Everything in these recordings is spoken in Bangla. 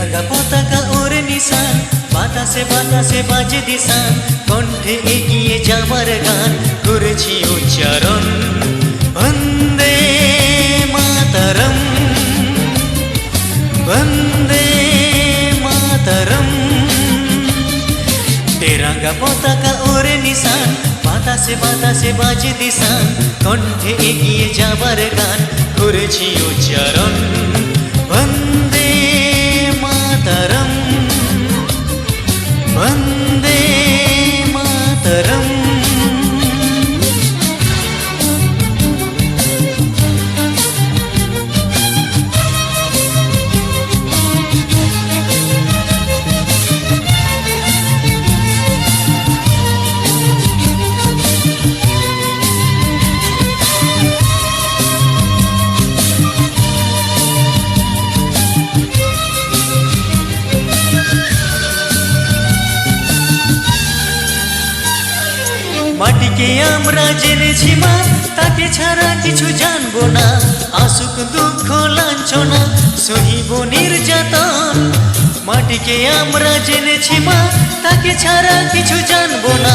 তেরাঙ্গা পতাকা ওরে নিশান। বাতাসে বাতাসে বাজে দিশান কণ্ঠে এগিয়ে যাবার গান করেছি উচ্চারণ। বন্দে মাতরম। বন্দে মাতরম। তেরাঙ্গা পতাকা ওরে নিশান। বাতাসে বাতাসে বাজে দিশান কণ্ঠে এগিয়ে যাবার গান করেছি উচ্চারণ। মাটিকে আমরা জেনেছি মা, তাকে ছাড়া কিছু জানব না। আসুক দুঃখ, লাঞ্ছনা, সহিব নির্যাতন। মাটিকে আমরা জেনেছি মা, তাকে ছাড়া কিছু জানব না।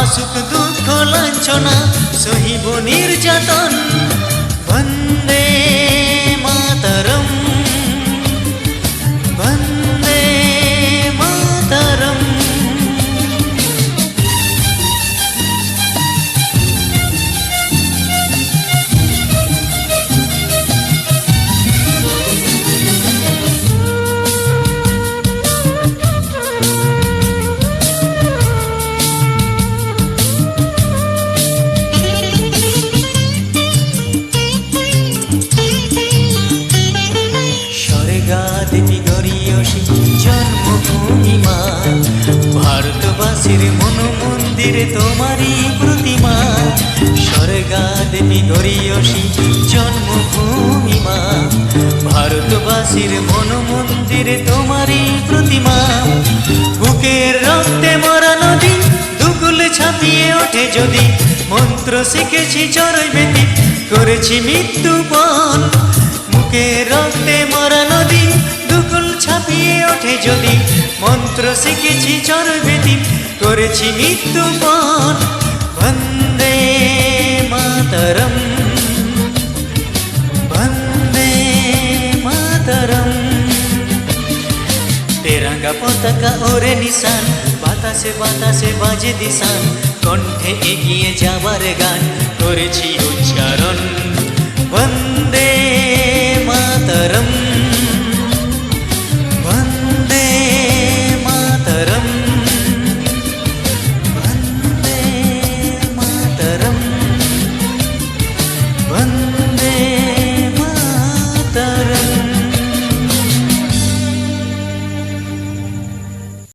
আসুক দুঃখ, লাঞ্ছনা, সহিব নির্যাতন। বন্দে মাতরম। মন্দিরে তোমারই প্রতিমা। স্বর্গা দেবী গরিয়সী জন্মভূমি মা। ভারতবাসীর মন মন্দিরে তোমারই প্রতিমা। বুকের রক্তে মরা নদী দুকুল ছাপিয়ে ওঠে যদি। মন্ত্র শিখেছি চরই বেতি করেছি মৃত্যু বন। মুখে রক্তে মরা নদী দুকুল ছাপিয়ে ওঠে যদি। মন্ত্র শিখেছি চরবেদি করেছি মৃত্যু পণ বন্দে মাতরম। বন্দে মাতরম। তেরাঙ্গা পতাকা ওরে নিশান, বাতাসে বাতাসে বাজে দিশান, কণ্ঠে এগিয়ে যাবার গান করেছি উচ্চারণ। বন্দে